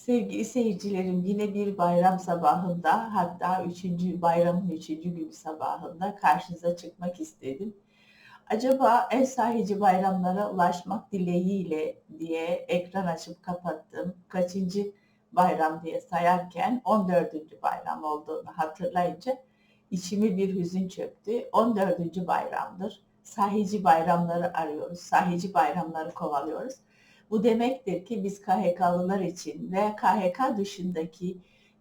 Sevgili seyircilerim yine bir bayram sabahında hatta üçüncü bayramın üçüncü günü sabahında karşınıza çıkmak istedim. Acaba en sahici bayramlara ulaşmak dileğiyle diye ekran açıp kapattım. Kaçıncı bayram diye sayarken 14. bayram olduğunu hatırlayınca içime bir hüzün çöktü. 14. bayramdır. Sahici bayramları arıyoruz. Sahici bayramları kovalıyoruz. Bu demektir ki biz KHK'lılar için veya KHK dışındaki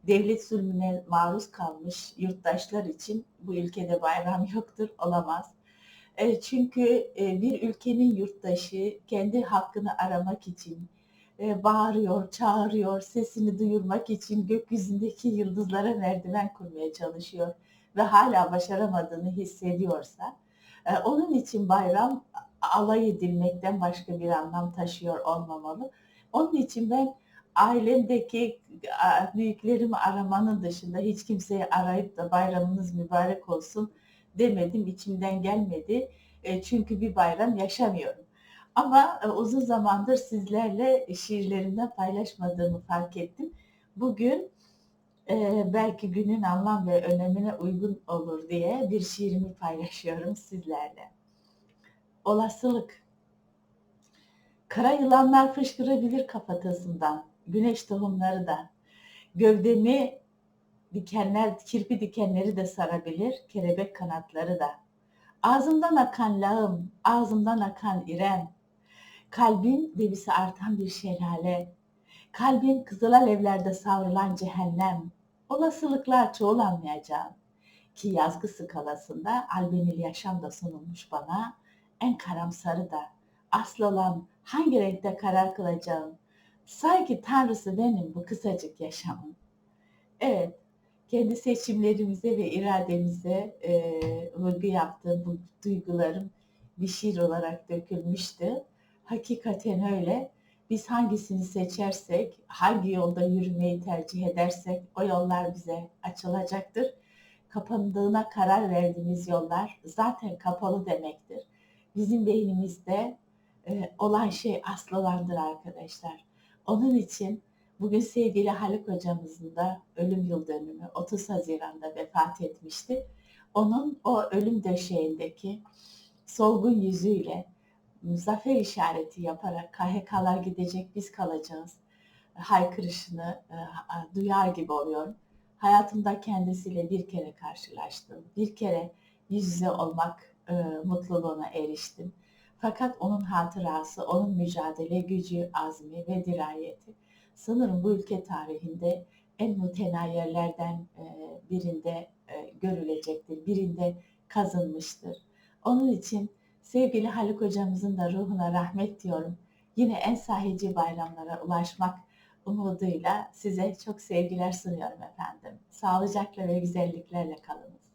devlet zulmüne maruz kalmış yurttaşlar için bu ülkede bayram yoktur, olamaz. E, çünkü e, bir ülkenin yurttaşı kendi hakkını aramak için e, bağırıyor, çağırıyor, sesini duyurmak için gökyüzündeki yıldızlara merdiven kurmaya çalışıyor ve hala başaramadığını hissediyorsa onun için bayram alay edilmekten başka bir anlam taşıyor olmamalı. Onun için ben ailemdeki büyüklerimi aramanın dışında hiç kimseyi arayıp da bayramınız mübarek olsun demedim. içimden gelmedi. E, çünkü bir bayram yaşamıyorum. Ama e, uzun zamandır sizlerle şiirlerimden paylaşmadığımı fark ettim. Bugün e, belki günün anlam ve önemine uygun olur diye bir şiirimi paylaşıyorum sizlerle. Olasılık. Kara yılanlar fışkırabilir kafatasından, güneş tohumları da. Gövdemi dikenler, kirpi dikenleri de sarabilir, kelebek kanatları da. Ağzımdan akan lağım, ağzımdan akan irem. Kalbin debisi artan bir şelale. Kalbin kızıl alevlerde savrulan cehennem. Olasılıklar çoğulanmayacağım. Ki yazgı skalasında albenil yaşam da sunulmuş bana en karamsarı da asıl olan hangi renkte karar kılacağım. Sanki Tanrısı benim bu kısacık yaşamın. Evet, kendi seçimlerimize ve irademize e, vurgu yaptığım bu duygularım bir şiir olarak dökülmüştü. Hakikaten öyle. Biz hangisini seçersek, hangi yolda yürümeyi tercih edersek o yollar bize açılacaktır. Kapandığına karar verdiğimiz yollar zaten kapalı demektir bizim beynimizde e, olan şey aslılandır arkadaşlar. Onun için bugün sevgili Haluk hocamızın da ölüm yıl dönümü 30 Haziran'da vefat etmişti. Onun o ölüm döşeğindeki solgun yüzüyle zafer işareti yaparak KHK'lar gidecek biz kalacağız haykırışını e, duyar gibi oluyorum. Hayatımda kendisiyle bir kere karşılaştım. Bir kere yüz yüze olmak e, mutluluğuna eriştim. Fakat onun hatırası, onun mücadele gücü, azmi ve dirayeti sanırım bu ülke tarihinde en mutenayyerlerden e, birinde e, görülecektir, birinde kazınmıştır. Onun için sevgili Haluk hocamızın da ruhuna rahmet diyorum. Yine en sahici bayramlara ulaşmak umuduyla size çok sevgiler sunuyorum efendim. Sağlıcakla ve güzelliklerle kalınız.